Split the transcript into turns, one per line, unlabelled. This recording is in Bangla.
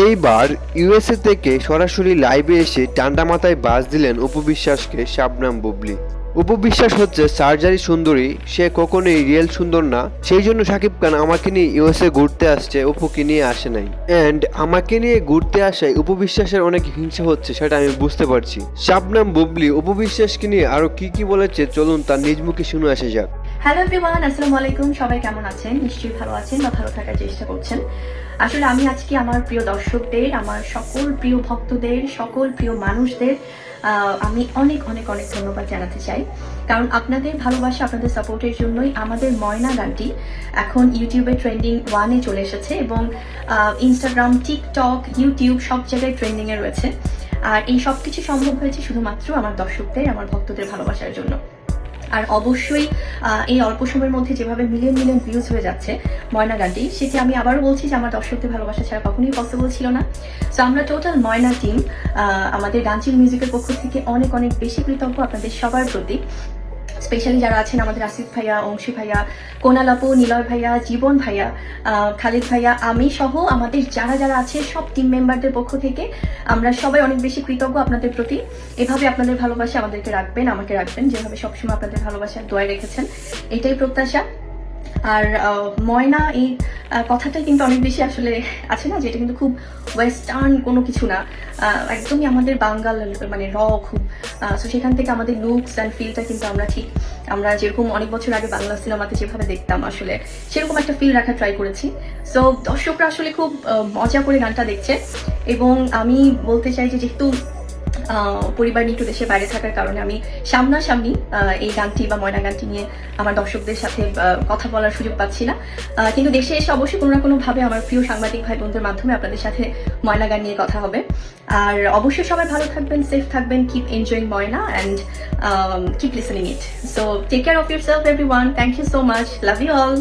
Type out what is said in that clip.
এইবার ইউএসএ থেকে সরাসরি লাইভে এসে ঠান্ডা মাথায় বাস দিলেন উপবিশ্বাসকে শাবনাম বুবলি। উপবিশ্বাস হচ্ছে সার্জারি সুন্দরী, সে কখনোই রিয়েল সুন্দর না। সেই জন্য সাকিব খান আমাকে নিয়ে ইউএসএ ঘুরতে আসছে, অপুকে নিয়ে আসে নাই। অ্যান্ড আমাকে নিয়ে ঘুরতে আসায় উপবিশ্বাসের অনেক হিংসা হচ্ছে, সেটা আমি বুঝতে পারছি। শাবনাম বুবলি উপবিশ্বাসকে নিয়ে আরও কি কি বলেছে, চলুন তার নিজ মুখে শুনে আসা যাক।
হ্যালো এভরিওয়ান আসসালামু আলাইকুম। সবাই কেমন আছেন? নিশ্চয়ই ভালো আছেন বা ভালো থাকার চেষ্টা করছেন। আসলে আমি আজকে আমার প্রিয় দর্শকদের, আমার সকল প্রিয় ভক্তদের, সকল প্রিয় মানুষদের আমি অনেক অনেক অনেক ধন্যবাদ জানাতে চাই। কারণ আপনাদের ভালোবাসা, আপনাদের সাপোর্টের জন্যই আমাদের ময়না গানটি এখন ইউটিউবে ট্রেন্ডিং ওয়ানে চলে এসেছে এবং ইনস্টাগ্রাম টিকটক ইউটিউব সব জায়গায় ট্রেন্ডিংয়ে রয়েছে। আর এই সব কিছু সম্ভব হয়েছে শুধুমাত্র আমার দর্শকদের, আমার ভক্তদের ভালোবাসার জন্য। আর অবশ্যই এই অল্প সময়ের মধ্যে যেভাবে মিলিয়ন মিলিয়ন ভিউজ হয়ে যাচ্ছে ময়না গানটি, সেটি আমি আবারও বলছি যে আমার দর্শকদের ভালোবাসা ছাড়া কখনোই পসিবল ছিল না। সো আমরা টোটাল ময়না টিম আমাদের ডান্সিং মিউজিকের পক্ষ থেকে অনেক অনেক বেশি কৃতজ্ঞ আপনাদের সবার প্রতি। স্পেশালি যারা আছেন আমাদের আসিফ ভাইয়া, অংশী ভাইয়া কোনাল আপু নিলয় ভাইয়া, জীবন ভাইয়া খালিদ ভাইয়া, আমি সহ আমাদের যারা যারা আছে সব টিম মেম্বারদের পক্ষ থেকে আমরা সবাই অনেক বেশি কৃতজ্ঞ আপনাদের প্রতি। এভাবে আপনাদের ভালোবাসা আমাদেরকে রাখবেন, আমাকে রাখবেন, যেভাবে সবসময় আপনাদের ভালোবাসার দোয়ায় রেখেছেন, এটাই প্রত্যাশা। আর ময়না এই কথাটা কিন্তু অনেক বেশি আসলে আছে না যেটা কিন্তু খুব ওয়েস্টার্ন কোনো কিছু না। একদমই আমাদের বাঙ্গাল মানে র খুব সো সেখান থেকে আমাদের লুকস অ্যান্ড ফিলটা কিন্তু আমরা ঠিক, আমরা যেরকম অনেক বছর আগে বাংলা সিনেমাতে যেভাবে দেখতাম আসলে, সেরকম একটা ফিল রাখার ট্রাই করেছি। সো দর্শকরা আসলে খুব মজা করে গানটা দেখছে এবং আমি বলতে চাই যে যেহেতু পরিবার নিয়ে একটু দেশের বাইরে থাকার কারণে আমি সামনাসামনি এই গানটি বা ময়না গানটি নিয়ে আমার দর্শকদের সাথে কথা বলার সুযোগ পাচ্ছি না। কিন্তু দেশে এসে অবশ্যই কোনো না কোনোভাবে আমার প্রিয় সাংবাদিক ভাই বোনদের মাধ্যমে আপনাদের সাথে ময়না গান নিয়ে কথা হবে। আর অবশ্যই সবাই ভালো থাকবেন সেফ থাকবেন keep enjoying Moyna and keep listening it so take care of yourself everyone thank you so much love you all